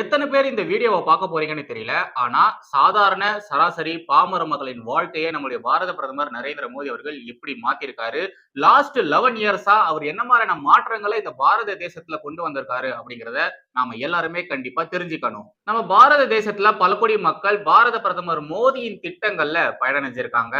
எத்தனை பேர் இந்த வீடியோவை பார்க்க போறீங்கன்னு தெரியல. ஆனா சாதாரண சராசரி பாமர மக்களின் வாழ்க்கையை நம்முடைய பாரத பிரதமர் நரேந்திர மோடி அவர்கள் எப்படி மாத்திருக்காரு. லாஸ்ட் லெவன் இயர்ஸா அவர் என்ன மாதிரியான மாற்றங்களை இந்த பாரத தேசத்துல கொண்டு வந்திருக்காரு அப்படிங்கிறத நாம எல்லாருமே கண்டிப்பா தெரிஞ்சுக்கணும். நம்ம பாரத தேசத்துல பல கோடி மக்கள் பாரத பிரதமர் மோடியின் திட்டங்கள்ல பயனடைஞ்சிருக்காங்க.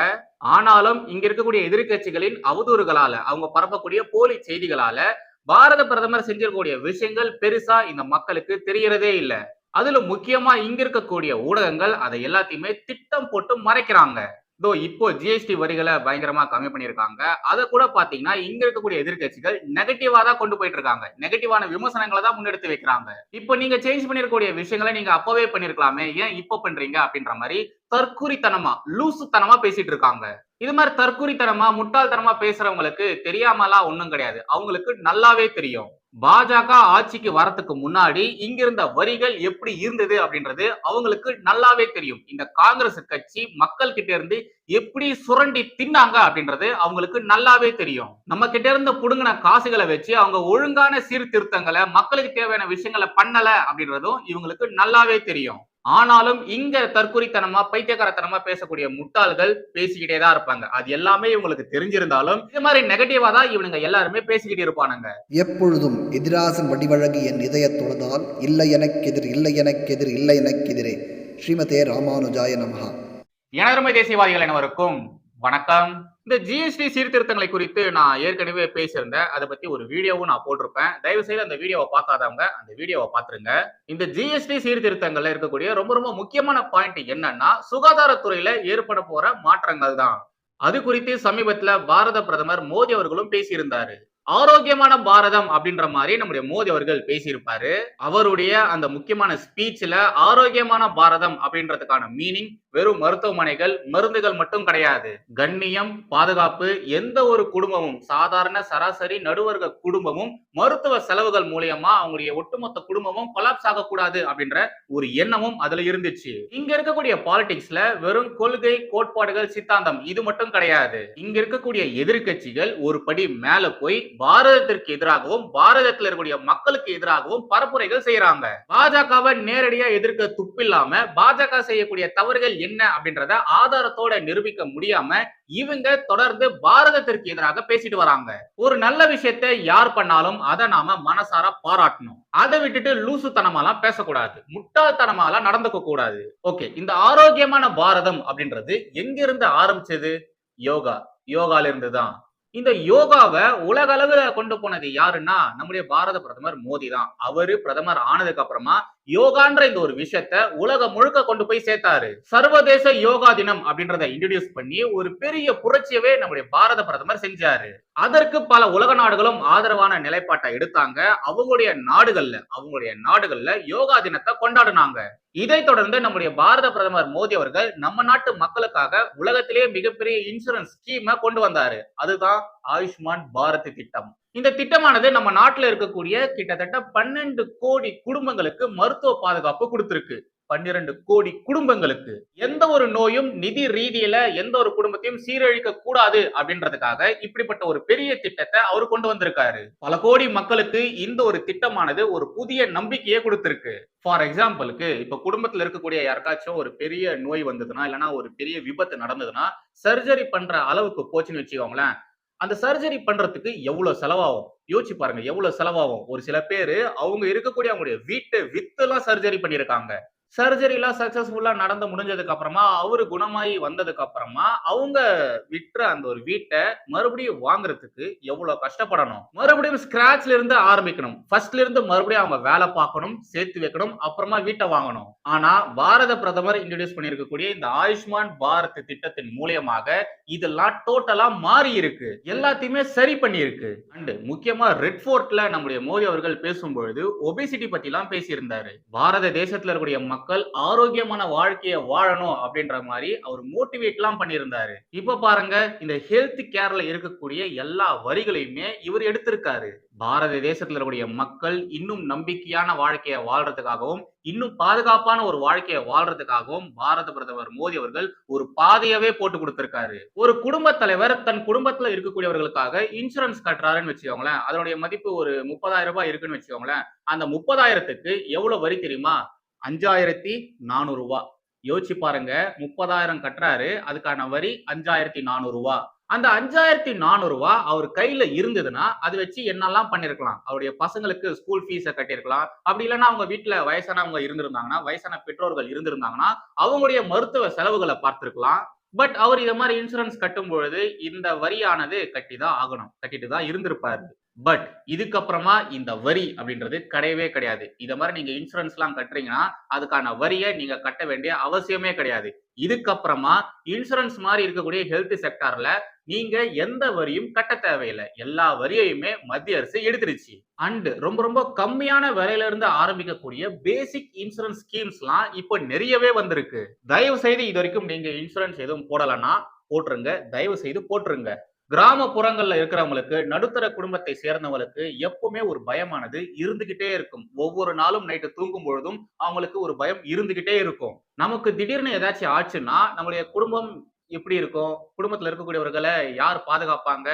ஆனாலும் இங்க இருக்கக்கூடிய எதிர்க்கட்சிகளின் அவதூறுகளால அவங்க பரப்பக்கூடிய போலி செய்திகளால பாரத பிரதமர் செஞ்சிருக்கக்கூடிய விஷயங்கள் பெருசா இந்த மக்களுக்கு தெரியறதே இல்லை. அதுல முக்கியமா இங்க இருக்கக்கூடிய ஊடகங்கள் அதை எல்லாத்தையுமே திட்டம் போட்டு மறைக்கிறாங்க. இதோ இப்போ ஜிஎஸ்டி வரிகளை பயங்கரமா கம்மி பண்ணியிருக்காங்க. அதை கூட பாத்தீங்கன்னா இங்க இருக்கக்கூடிய எதிர்க்கட்சிகள் நெகட்டிவா தான் கொண்டு போயிட்டு இருக்காங்க நெகட்டிவான விமர்சனங்களை தான் முன்னெடுத்து வைக்கிறாங்க. இப்போ நீங்க சேஞ்ச் பண்ணிருக்கூடிய விஷயங்களை நீங்க அப்பவே பண்ணிருக்கலாமே. ஏன் இப்போ பண்றீங்க அப்படின்ற மாதிரி தற்குறித்தனமா லூசுத்தனமா பேசிட்டு இருக்காங்க. இது மாதிரி தற்குறித்தனமா முட்டாள்தனமா பேசுறவங்களுக்கு தெரியாமலாம் ஒண்ணும் கிடையாது. அவங்களுக்கு நல்லாவே தெரியும். பாஜக ஆட்சிக்கு வரத்துக்கு முன்னாடி இங்கிருந்த வரிகள் எப்படி இருந்தது அப்படின்றது அவங்களுக்கு நல்லாவே தெரியும். இந்த காங்கிரஸ் கட்சி மக்கள் கிட்ட இருந்து எப்படி சுரண்டி தின்னாங்க அப்படின்றது அவங்களுக்கு நல்லாவே தெரியும். நம்ம கிட்ட இருந்து புடுங்கின காசுகளை வச்சு அவங்க ஒழுங்கான சீர்திருத்தங்களை மக்களுக்கு தேவையான விஷயங்களை பண்ணல அப்படின்றதும் இவங்களுக்கு நல்லாவே தெரியும். ஆனாலும் இங்க தற்குறித்தனமா பைத்தியக்காரத்தனமா பேசக்கூடிய முட்டாள்கள் பேசிக்கிட்டே தான் இருப்பாங்க. அது எல்லாமே இவங்களுக்கு தெரிஞ்சிருந்தாலும் இது மாதிரி நெகட்டிவா தான் இவனுங்க எல்லாருமே பேசிக்கிட்டு இருப்பானுங்க. எப்பொழுதும் எதிராசன் வடிவழகு என் இதய தொழுதால் இல்லை எனக்கெதிர் இல்லை எனக்கெதிர் இல்லை எனக்கெதிரே. ஸ்ரீமதே ராமானுஜாய நமஹா. எனதருமை தேசியவாதிகள் அனைவருக்கும் வணக்கம். இந்த ஜிஎஸ்டி சீர்திருத்தங்களை குறித்து நான் ஏற்கனவே பேசியிருந்தேன். அதை பத்தி ஒரு வீடியோவும் நான் போட்டிருப்பேன். தயவு செய்து அந்த வீடியோவை பார்க்காதவங்க அந்த வீடியோவை பார்த்துருங்க. இந்த ஜிஎஸ்டி சீர்திருத்தங்கள்ல இருக்கக்கூடிய ரொம்ப ரொம்ப முக்கியமான பாயிண்ட் என்னன்னா சுகாதாரத்துறையில ஏற்பட போற மாற்றங்கள் தான் அது குறித்து சமீபத்துல பாரத பிரதமர் மோடி அவர்களும் பேசியிருந்தாரு. ஆரோக்கியமான பாரதம் அப்படின்ற மாதிரி நம்முடைய மோடி அவர்கள் பேசியிருப்பாரு. அவருடைய அந்த முக்கியமான ஸ்பீச்ல ஆரோக்கியமான பாரதம் அப்படின்றதுக்கான மீனிங் வெறும் மருத்துவமனைகள் மருந்துகள் மட்டும் கிடையாது. கண்ணியம் பாதுகாப்பு எந்த ஒரு குடும்பமும் சாதாரண சராசரி நடுவர்க குடும்பமும் மருத்துவ செலவுகள் மூலியமா அவங்களுடைய ஒட்டுமொத்த குடும்பமும் கொலாப்ஸ் ஆகக்கூடாது அப்படின்ற ஒரு எண்ணமும் அதுல இருந்துச்சு. இங்க இருக்கக்கூடிய பாலிடிக்ஸ்ல வெறும் கொள்கை கோட்பாடுகள் சித்தாந்தம் இது மட்டும் கிடையாது. இங்க இருக்கக்கூடிய எதிர்க்கட்சிகள் ஒரு படி மேல போய் பாரதத்திற்கு எதிராகவும் பாரதத்தில் இருக்கக்கூடிய மக்களுக்கு எதிராகவும் பரப்புரைகள் செய்யறாங்க பாஜகவை நேரடியா எதிர்க்க துப்பில்லாம பாஜக செய்யக்கூடிய தவறுகள் என்ன அப்படின்றத ஆதாரத்தோட நிரூபிக்க முடியாம இவங்க தொடர்ந்து பாரதத்திற்கு எதிராக பேசிட்டு வராங்க. ஒரு நல்ல விஷயத்தை யார் பண்ணாலும் அதை நாம மனசார பாராட்டணும். அதை விட்டுட்டு லூசுத்தனமாலாம் பேசக்கூடாது. முட்டாள்தனமாலாம் நடந்துக்க கூடாது. ஓகே இந்த ஆரோக்கியமான பாரதம் அப்படின்றது எங்க இருந்து ஆரம்பிச்சது? யோகா. யோகால இருந்து தான் இந்த யோகாவை உலக அளவுல கொண்டு போனது யாருன்னா நம்முடைய பாரத பிரதமர் மோடி தான் அவரு பிரதமர் ஆனதுக்கு அப்புறமா யோகான்ற இந்த ஒரு விஷயத்த உலகம் முழுக்க கொண்டு போய் சேர்த்தாரு. சர்வதேச யோகா தினம் அப்படின்றத இன்ட்ரடியூஸ் பண்ணி ஒரு பெரிய புரட்சியவே நம்முடைய பாரத பிரதமர் செஞ்சாரு. அதற்கு பல உலக நாடுகளும் ஆதரவான நிலைப்பாட்டை எடுத்தாங்க. அவங்களுடைய நாடுகள்ல அவங்களுடைய நாடுகள்ல யோகா தினத்தை கொண்டாடினாங்க. இதை தொடர்ந்து நம்முடைய பாரத பிரதமர் மோடி அவர்கள் நம்ம நாட்டு மக்களுக்காக உலகத்திலேயே மிகப்பெரிய இன்சூரன்ஸ் ஸ்கீமை கொண்டு வந்தாரு. அதுதான் ஆயுஷ்மான் பாரத் திட்டம். இந்த திட்டமானது நம்ம நாட்டில் இருக்கக்கூடிய கிட்டத்தட்ட பன்னெண்டு கோடி குடும்பங்களுக்கு மருத்துவ பாதுகாப்பு கொடுத்துருக்கு. பன்னிரண்டு கோடி குடும்பங்களுக்கு. எந்த ஒரு நோயும் நிதி ரீதியில எந்த ஒரு குடும்பத்தையும் சீரழிக்க கூடாது அப்படின்றதுக்காக இப்படிப்பட்ட ஒரு பெரிய திட்டத்தை அவர் கொண்டு வந்திருக்காரு. பல கோடி மக்களுக்கு இந்த ஒரு திட்டமானது ஒரு புதிய நம்பிக்கையை கொடுத்திருக்கு. ஃபார் எக்ஸாம்பிளுக்கு இப்ப குடும்பத்துல இருக்கக்கூடிய யாருக்காச்சும் ஒரு பெரிய நோய் வந்ததுன்னா இல்லைன்னா ஒரு பெரிய விபத்து நடந்ததுன்னா சர்ஜரி பண்ற அளவுக்கு போச்சுன்னு வச்சுக்கோங்களேன். அந்த சர்ஜரி பண்றதுக்கு எவ்வளவு செலவாகும்? யோசிச்சு பாருங்க எவ்வளவு செலவாகும்? ஒரு சில பேரு அவங்க இருக்கக்கூடிய அவங்களுடைய வீட்டை வித்து எல்லாம் சர்ஜரி பண்ணிருக்காங்க சர்ஜரிலாம் சக்சஸ்ஃபுல்லாக நடந்து முடிஞ்சதுக்கு அப்புறமா அவர் குணமாகி வந்ததுக்கு அப்புறமா அவங்க விட்டுற அந்த ஒரு வீட்டை மறுபடியும் வாங்குறதுக்கு எவ்வளோ கஷ்டப்படணும்? மறுபடியும் ஸ்கிராச்ல இருந்து ஆரம்பிக்கணும். ஃபர்ஸ்ட்ல இருந்து மறுபடியும் அவங்க வேலை பார்க்கணும் சேர்த்து வைக்கணும் அப்புறமா வீட்டை வாங்கணும். ஆனா பாரத பிரதமர் இன்ட்ரடியூஸ் பண்ணியிருக்கக்கூடிய இந்த ஆயுஷ்மான் பாரத் திட்டத்தின் மூலியமாக இதெல்லாம் டோட்டலா மாறி இருக்கு. எல்லாத்தையுமே சரி பண்ணியிருக்கு. அண்ட் முக்கியமா ரெட் ஃபோர்ட்ல நம்முடைய மோடி அவர்கள் பேசும்பொழுது ஒபிசிட்டி பத்தி எல்லாம் பேசியிருந்தாரு. பாரத தேசத்துல இருக்கக்கூடிய மக்கள் ஆரோக்கியமான வாழ்க்கையை வாழணும் அப்படின்ற மாதிரி அவர் மோட்டிவேட் எல்லாம் பண்ணியிருந்தாரு. இப்ப பாருங்க இந்த ஹெல்த் கேர்ல இருக்கக்கூடிய எல்லா வரிகளையுமே இவர் எடுத்திருக்காரு. பாரத தேசத்துல இருக்கக்கூடிய மக்கள் இன்னும் நம்பிக்கையான வாழ்க்கையை வாழ்றதுக்காகவும் இன்னும் பாதுகாப்பான ஒரு வாழ்க்கையை வாழ்றதுக்காகவும் பாரத பிரதமர் மோடி அவர்கள் ஒரு பாதையவே போட்டு கொடுத்திருக்காரு. ஒரு குடும்ப தலைவர் தன் குடும்பத்துல இருக்கக்கூடியவர்களுக்காக இன்சூரன்ஸ் கட்டுறாருன்னு வச்சுக்கோங்களேன். அதனுடைய மதிப்பு ஒரு முப்பதாயிரம் ரூபாய் இருக்குன்னு வச்சுக்கோங்களேன். அந்த முப்பதாயிரத்துக்கு எவ்வளவு வரி தெரியுமா? அஞ்சாயிரத்தி நானூறுரூவா யோசிச்சு பாருங்க முப்பதாயிரம் கட்டுறாரு அதுக்கான வரி அஞ்சாயிரத்தி நானூறுரூவா அந்த அஞ்சாயிரத்தி நானூறுரூவா அவர் கையில இருந்ததுன்னா அதை வச்சு என்னெல்லாம் பண்ணிருக்கலாம்? அவருடைய பசங்களுக்கு ஸ்கூல் ஃபீஸை கட்டியிருக்கலாம் அப்படி இல்லைன்னா அவங்க வீட்டுல வயசானவங்க இருந்திருந்தாங்கன்னா வயசான பெற்றோர்கள் இருந்திருந்தாங்கன்னா அவங்களுடைய மருத்துவ செலவுகளை பார்த்திருக்கலாம். பட் அவர் இதை மாதிரி இன்சூரன்ஸ் கட்டும் பொழுது இந்த வரியானது கட்டி தான் ஆகணும். கட்டிட்டு தான் இருந்திருப்பாரு. பட் இதுக்கப்புறமா இந்த வரி அப்படின்றது கிடையவே கிடையாது. இத மாதிரி நீங்க இன்சூரன்ஸ் எல்லாம் கட்டுறீங்கன்னா அதுக்கான வரியை நீங்க கட்ட வேண்டிய அவசியமே கிடையாது. இதுக்கப்புறமா இன்சூரன்ஸ் மாதிரி இருக்கக்கூடிய ஹெல்த் செக்டார்ல நீங்க எந்த வரியும் கட்ட தேவையில்லை. எல்லா வரியையுமே மத்திய அரசு எடுத்துருச்சு. அண்ட் ரொம்ப ரொம்ப கம்மியான விலையில இருந்து ஆரம்பிக்கக்கூடிய பேசிக் இன்சூரன்ஸ் ஸ்கீம்ஸ்லாம் இப்போ நிறையவே வந்திருக்கு. தயவு செய்து இது வரைக்கும் நீங்க இன்சூரன்ஸ் எதுவும் போடலைன்னா போட்டுருங்க. தயவு செய்து போட்டுருங்க. கிராமப்புறங்கள்ல இருக்கிறவங்களுக்கு நடுத்தர குடும்பத்தை சேர்ந்தவங்களுக்கு எப்பவுமே ஒரு பயமானது இருந்துகிட்டே இருக்கும். ஒவ்வொரு நாளும் நைட்டு தூங்கும் பொழுதும் அவங்களுக்கு ஒரு பயம் இருந்துகிட்டே இருக்கும். நமக்கு திடீர்னு ஏதாச்சும் ஆச்சுன்னா நம்மளுடைய குடும்பம் எப்படி இருக்கும்? குடும்பத்துல இருக்கக்கூடியவர்களை யார் பாதுகாப்பாங்க?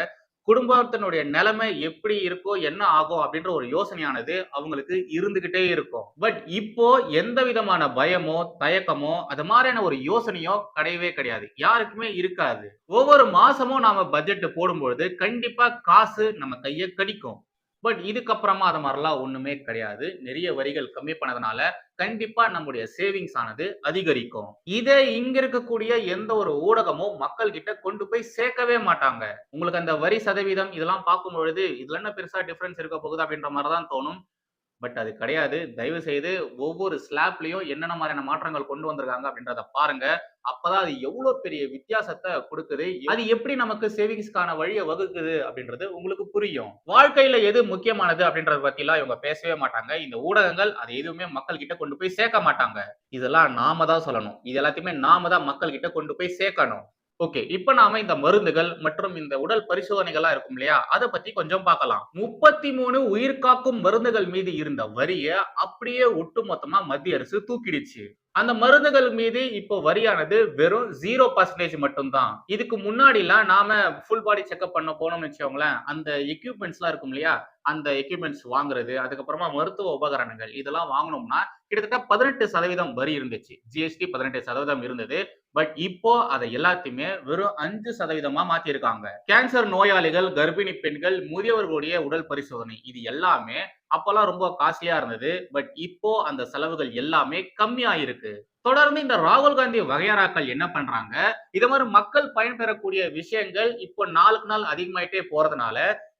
குடும்பத்தினுடைய நிலைமை எப்படி இருக்கோ என்ன ஆகும் அப்படின்ற ஒரு யோசனையானது அவங்களுக்கு இருந்துகிட்டே இருக்கும். பட் இப்போ எந்த விதமான பயமோ தயக்கமோ அது மாதிரியான ஒரு யோசனையோ கிடையவே கிடையாது. யாருக்குமே இருக்காது. ஒவ்வொரு மாசமும் நாம பட்ஜெட் போடும்பொழுது கண்டிப்பா காசு நம்ம கையை கடிக்கும். பட் இதுக்கப்புறமா அது மாதிரிலாம் ஒன்றுமே கிடையாது. நிறைய வரிகள் கம்மி பண்ணதுனால கண்டிப்பா நம்முடைய சேவிங்ஸ் ஆனது அதிகரிக்கும். இதை இங்க இருக்கக்கூடிய எந்த ஒரு ஊடகமும் மக்கள் கிட்ட கொண்டு போய் சேர்க்கவே மாட்டாங்க. உங்களுக்கு அந்த வரி சதவீதம் இதெல்லாம் பார்க்கும் பொழுது இதுல என்ன பெருசா டிஃபரன்ஸ் இருக்க போகுது? அப்படின்ற மாதிரி தான் தோணும். பட் அது கிடையாது. தயவு செய்து ஒவ்வொரு ஸ்லாப்லயும் என்னென்ன மாதிரியான மாற்றங்கள் கொண்டு வந்திருக்காங்க அப்படின்றத பாருங்க. அப்பதான் அது எவ்வளவு பெரிய வித்தியாசத்தை கொடுக்குது. அது எப்படி நமக்கு சேவிங்ஸ்க்கான வழியை வகுக்குது அப்படின்றது உங்களுக்கு புரியும். வாழ்க்கையில எது முக்கியமானது அப்படின்றத பத்தி எல்லாம் இவங்க பேசவே மாட்டாங்க. இந்த ஊடகங்கள் அதை எதுவுமே மக்கள் கிட்ட கொண்டு போய் சேர்க்க மாட்டாங்க. இதெல்லாம் நாம தான் சொல்லணும். இது எல்லாத்தையுமே நாம தான் மக்கள் கிட்ட கொண்டு போய் சேர்க்கணும். ஓகே இப்ப நாம இந்த மருந்துகள் மற்றும் இந்த உடல் பரிசோதனைகள்லாம் இருக்கும் இல்லையா? அதை பத்தி கொஞ்சம் பார்க்கலாம். முப்பத்தி மூணு உயிர் காக்கும் மருந்துகள் மீது இருந்த வரிய அப்படியே ஒட்டுமொத்தமா மத்திய அரசு தூக்கிடுச்சு. அந்த மருந்துகள் மீது இப்போ வரியானது வெறும் ஜீரோ பர்சன்டேஜ் மட்டும்தான். இதுக்கு முன்னாடிலாம் நாம ஃபுல் பாடி செக்அப் பண்ண போனோம்னு வச்சுக்கோங்களேன் அந்த எக்யூப்மெண்ட்ஸ்லாம் இருக்கும் இல்லையா? அந்த எக்யூப்மெண்ட்ஸ் வாங்குறது அதுக்கப்புறமா மருத்துவ உபகரணங்கள் இதெல்லாம் வாங்கினோம்னா கிட்டத்தட்ட பதினெட்டு சதவீதம் வரி இருந்துச்சு. ஜிஎஸ்டி பதினெட்டு சதவீதம் இருந்தது. பட் இப்போ அதை எல்லாத்தையுமே வெறும் அஞ்சு சதவீதமா மாத்திருக்காங்க. கேன்சர் நோயாளிகள் கர்ப்பிணி பெண்கள் முதியவர்களுடைய உடல் பரிசோதனை இது எல்லாமே அப்பெல்லாம் ரொம்ப காஸ்ட்லியா இருந்தது. பட் இப்போ அந்த செலவுகள் எல்லாமே கம்மியா இருக்கு தொடர்ந்து இந்த ராகுல் காந்தி வகையறாக்கள் என்ன பண்றாங்க? இது மாதிரி மக்கள் பயன்பெறக்கூடிய விஷயங்கள் இப்போ நாளுக்கு நாள் அதிகமாயிட்டே போறதுனால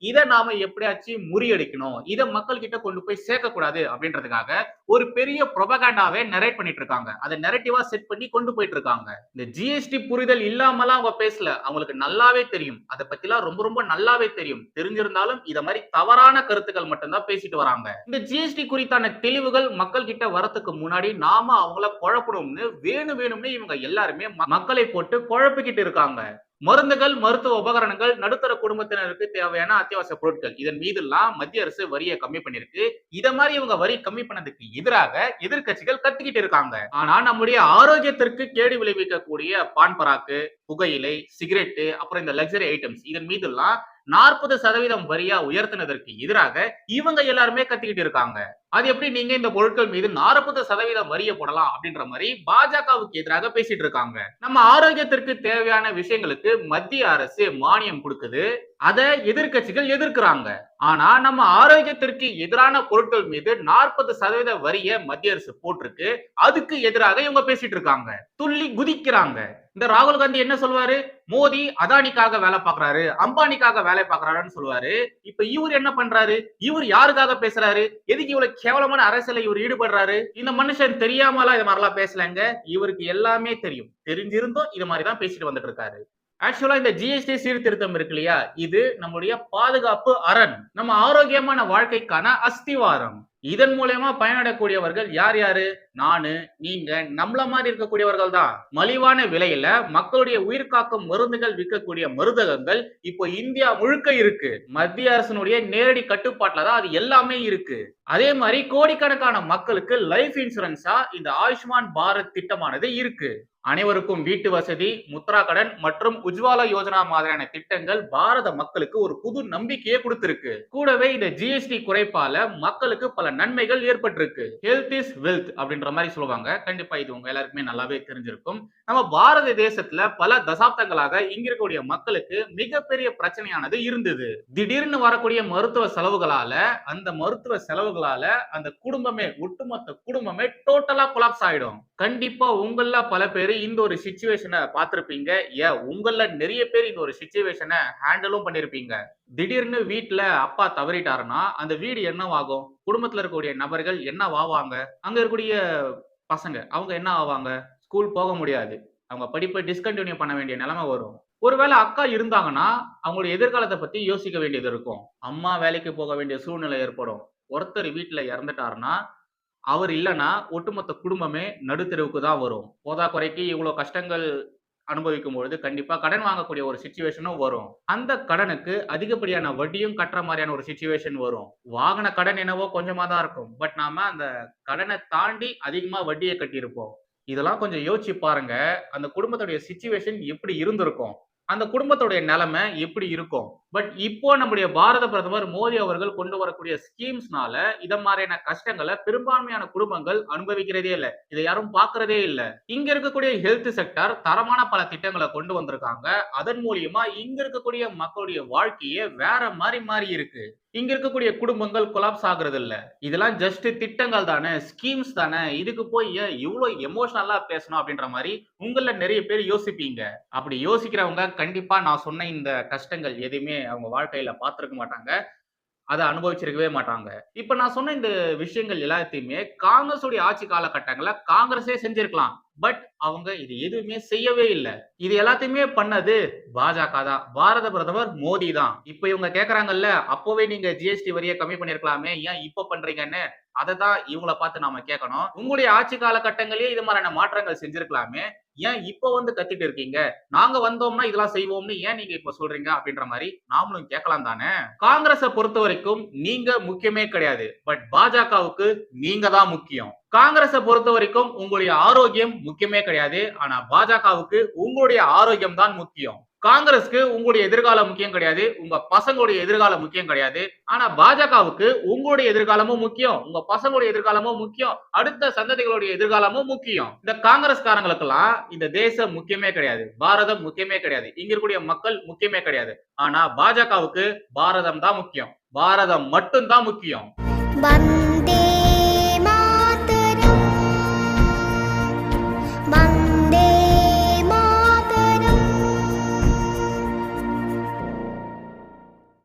இதை நாம எப்படியாச்சும் முறியடிக்கணும்? இதை மக்கள் கிட்ட கொண்டு போய் சேர்க்கக்கூடாது அப்படின்றதுக்காக ஒரு பெரிய ப்ரொபகாண்டாவே நரேட் பண்ணிட்டு இருக்காங்க அதை நெரட்டிவா செட் பண்ணி கொண்டு போயிட்டு இருக்காங்க இந்த ஜிஎஸ்டி புரிதல் இல்லாமலாம் அவங்க பேசல. அவங்களுக்கு நல்லாவே தெரியும். அதை பத்திலாம் ரொம்ப ரொம்ப நல்லாவே தெரியும். தெரிஞ்சிருந்தாலும் இத மாதிரி தவறான கருத்துக்கள் மட்டும்தான் பேசிட்டு வராங்க. இந்த ஜிஎஸ்டி குறித்தான தெளிவுகள் மக்கள் கிட்ட வரத்துக்கு முன்னாடி நாம அவங்கள குழப்பணும்னு வேணும் வேணும்னு இவங்க எல்லாருமே ம- மக்களை போட்டு குழப்பிக்கிட்டு இருக்காங்க. மருந்துகள் மருத்துவ உபகரணங்கள் நடுத்தர குடும்பத்தினருக்கு தேவையான அத்தியாவசிய பொருட்கள். இதன் மீதெல்லாம் மத்திய அரசு வரியை கம்மி பண்ணிருக்கு இத மாதிரி இவங்க வரி கம்மி பண்ணதுக்கு எதிராக எதிர்க்கட்சிகள் கத்திக்கிட்டு இருக்காங்க. ஆனா நம்முடைய ஆரோக்கியத்திற்கு கேடு விளைவிக்கக்கூடிய பான்பராக்கு புகையிலை சிகரெட்டு அப்புறம் இந்த லக்ஸரி ஐட்டம்ஸ் இதன் மீதெல்லாம் நாற்பது சதவீதம் வரியா உயர்த்தினதற்கு எதிராக இவங்க எல்லாருமே கத்திக்கிட்டு இருக்காங்க. அது எப்படி நீங்க இந்த பொருட்கள் மீது நாற்பது சதவீதம் வரிய போடலாம் அப்படின்ற மாதிரி பாஜகவுக்கு எதிராக பேசிட்டு இருக்காங்க. நம்ம ஆரோக்கியத்திற்கு தேவையான விஷயங்களுக்கு மத்திய அரசு மானியம் கொடுக்குது. அதை எதிர்கட்சிகள் எதிர்க்கிறாங்க. ஆனா நம்ம ஆரோக்கியத்திற்கு எதிரான பொருட்கள் மீது நாற்பது சதவீத வரிய மத்திய அரசு போட்டிருக்கு. அதுக்கு எதிராக இவங்க பேசிட்டு இருக்காங்க. துள்ளி குதிக்கிறாங்க. இந்த ராகுல் காந்தி என்ன சொல்வாரு? மோடி அதானிக்காக வேலை பார்க்கறாரு அம்பானிக்காக வேலை பார்க்கறாருன்னு சொல்லுவாரு. இப்ப இவர் என்ன பண்றாரு? இவர் யாருக்காக பேசுறாரு? எதுக்கு இவ்வளவு கேவலமான அரசியல இவர் ஈடுபடுறாரு? இந்த மனுஷன் தெரியாமலாம் இது மாதிரிலாம் பேசலங்க? இவருக்கு எல்லாமே தெரியும். தெரிஞ்சிருந்தும் இது மாதிரிதான் பேசிட்டு வந்துட்டு இருக்காரு ஆக்சுவலா இந்த ஜிஎஸ்டி சீர்திருத்தம் இருக்கு இல்லையா? இது நம்முடைய பாதுகாப்பு அரண் நம்ம ஆரோக்கியமான வாழ்க்கைக்கான அஸ்திவாரம். இதன் மூலயமா பயனடையக்கூடியவர்கள் யார் யாரு? நானு நீங்க நம்மள மாதிரி இருக்கக்கூடியவர்கள் தான். மலிவான விலையில மக்களுடைய உயிர் காக்கும் மருந்துகள் விற்கக்கூடிய மருந்தகங்கள் இப்போ இந்தியா முழுக்க இருக்கு. மத்திய அரசினுடைய நேரடி கட்டுப்பாட்டுல தான் அது எல்லாமே இருக்கு. அதே மாதிரி கோடிக்கணக்கான மக்களுக்கு லைஃப் இன்சூரன்ஸா இந்த ஆயுஷ்மான் பாரத் திட்டமானது இருக்கு. அனைவருக்கும் வீட்டு வசதி முத்ரா கடன் மற்றும் உஜ்வாலா யோஜனா மாதிரியான திட்டங்கள் பாரத மக்களுக்கு ஒரு புது நம்பிக்கையை கொடுத்திருக்கு. கூடவே இந்த ஜிஎஸ்டி குறைப்பால மக்களுக்கு பல நன்மைகள் ஏற்பட்டிருக்கு. ஹெல்த் இஸ் வெல்த் அப்படின்ற மாதிரி சொல்லுவாங்க. கண்டிப்பா இது உங்க எல்லாருக்குமே நல்லாவே தெரிஞ்சிருக்கும். நம்ம பாரத தேசத்துல பல தசாப்தங்களாக இங்க இருக்கக்கூடிய மக்களுக்கு மிகப்பெரிய பிரச்சனையானது இருந்தது. திடீர்னு வரக்கூடிய மருத்துவ செலவுகளால அந்த மருத்துவ செலவுகளால அந்த குடும்பமே ஒட்டுமொத்த குடும்பமே டோட்டலா கொலாப்ஸ் ஆயிடும். கண்டிப்பா உங்கள பல பேர் இந்த ஒரு சுச்சுவேஷனை பார்த்துருப்பீங்க. ஏன் உங்களில் நிறைய பேர் இந்த ஒரு சுச்சுவேஷனை ஹேண்டிலும் பண்ணியிருப்பீங்க திடீர்னு வீட்டில் அப்பா தவறிட்டாருன்னா அந்த வீடு என்னவாகும்? குடும்பத்தில் இருக்கக்கூடிய நபர்கள் என்னவாவாங்க? அங்கே இருக்கக்கூடிய பசங்க அவங்க என்ன ஆவாங்க ஸ்கூல் போக முடியாது. அவங்க படிப்பை டிஸ்கண்டினியூ பண்ண வேண்டிய நிலைமை வரும். ஒருவேளை அக்கா இருந்தாங்கன்னா அவங்களுடைய எதிர்காலத்தை பத்தி யோசிக்க வேண்டியது இருக்கும். அம்மா வேலைக்கு போக வேண்டிய சூழ்நிலை ஏற்படும். ஒருத்தர் வீட்டுல இறந்துட்டாருன்னா அவர் இல்லைன்னா ஒட்டுமொத்த குடும்பமே நடுத்தெருவுக்கு தான் வரும். போதா குறைக்கு இவ்வளோ கஷ்டங்கள் அனுபவிக்கும் பொழுது கண்டிப்பா கடன் வாங்கக்கூடிய ஒரு சுச்சுவேஷனும் வரும். அந்த கடனுக்கு அதிகப்படியான வட்டியும் கட்டுற மாதிரியான ஒரு சுச்சுவேஷன் வரும். வாகன கடன் என்னவோ கொஞ்சமா தான் இருக்கும். பட் நாம அந்த கடனை தாண்டி அதிகமா வட்டியை கட்டியிருப்போம். இதெல்லாம் கொஞ்சம் யோசிச்சு பாருங்க. அந்த குடும்பத்துடைய சுச்சுவேஷன் எப்படி இருந்திருக்கும். அந்த குடும்பத்துடைய நிலைமை எப்படி இருக்கும். பட் இப்போ நம்முடைய பாரத பிரதமர் மோடி அவர்கள் கொண்டு வரக்கூடிய ஸ்கீம்ஸ்னால இத மாதிரியான கஷ்டங்களை பெரும்பான்மையான குடும்பங்கள் அனுபவிக்கிறதே இல்லை. இதை யாரும் பாக்குறதே இல்லை. இங்க இருக்கக்கூடிய ஹெல்த் செக்டர் தரமான பல திட்டங்களை கொண்டு வந்திருக்காங்க. அதன் மூலியமா இங்க இருக்கக்கூடிய மக்களுடைய வாழ்க்கையே வேற மாதிரி மாறி இருக்கு. இங்க இருக்கக்கூடிய குடும்பங்கள் கொலாப்ஸ் ஆகுறது இல்ல. இதெல்லாம் ஜஸ்ட் திட்டங்கள் தானே ஸ்கீம்ஸ் தானே. இதுக்கு போய் ஏன் இவ்வளவு எமோஷனலா பேசணும் அப்படின்ற மாதிரி உங்கள நிறைய பேர் யோசிப்பீங்க. அப்படி யோசிக்கிறவங்க கண்டிப்பா நான் சொன்ன இந்த கஷ்டங்கள் எதுவுமே அவங்க வாழ்க்கையில பார்த்திருக்க மாட்டாங்க. அதை அனுபவிச்சிருக்கவே மாட்டாங்க. இப்ப நான் சொன்ன இந்த விஷயங்கள் எல்லாத்தையுமே காங்கிரஸுடைய ஆட்சி காலகட்டங்கள்ல காங்கிரஸே செஞ்சிருக்கலாம். பட் அவங்க இது எதுவுமே செய்யவே இல்லை. இது எல்லாத்தையுமே பண்ணது பாஜக தான். பாரத பிரதமர் மோடி தான். இப்ப இவங்க கேக்குறாங்கல்ல அப்பவே நீங்க ஜிஎஸ்டி வரியை கம்மி பண்ணிருக்கலாமே ஏன் இப்ப பண்றீங்கன்னு? அதை தான் இவங்கள பார்த்து நாம கேட்கணும் உங்களுடைய ஆட்சி காலகட்டங்களே இது மாதிரியான மாற்றங்கள் செஞ்சிருக்கலாமே. ஏன் இப்ப வந்து கத்திட்டு இருக்கீங்க? நாங்க வந்தோம்னா இதெல்லாம் செய்வோம்னு ஏன் நீங்க இப்ப சொல்றீங்க? அப்படின்ற மாதிரி நாமளும் கேட்கலாம் தானே? காங்கிரஸை பொறுத்த வரைக்கும் நீங்க முக்கியமே கிடையாது. பட் பாஜகவுக்கு நீங்க தான் முக்கியம். காங்கிரஸை பொறுத்த வரைக்கும் உங்களுடைய ஆரோக்கியம் முக்கியமே கிடையாது. ஆனா பாஜகவுக்கு உங்களுடைய ஆரோக்கியம் தான் முக்கியம். காங்கிரஸ்க்கு உங்களுடைய எதிர்காலம் முக்கியம் கிடையாது. உங்க பசங்களுடைய எதிர்காலம் முக்கியம் கிடையாது. ஆனா பாஜகவுக்கு உங்களுடைய எதிர்காலமும் முக்கியம். உங்க பசங்களுடைய எதிர்காலமும் முக்கியம். அடுத்த சந்ததிகளுடைய எதிர்காலமும் முக்கியம். இந்த காங்கிரஸ்காரங்களுக்கெல்லாம் இந்த தேசம் முக்கியமே கிடையாது. பாரதம் முக்கியமே கிடையாது. இங்க இருக்கக்கூடிய மக்கள் முக்கியமே கிடையாது. ஆனா பாஜகவுக்கு பாரதம் தான் முக்கியம். பாரதம் மட்டும்தான் முக்கியம்.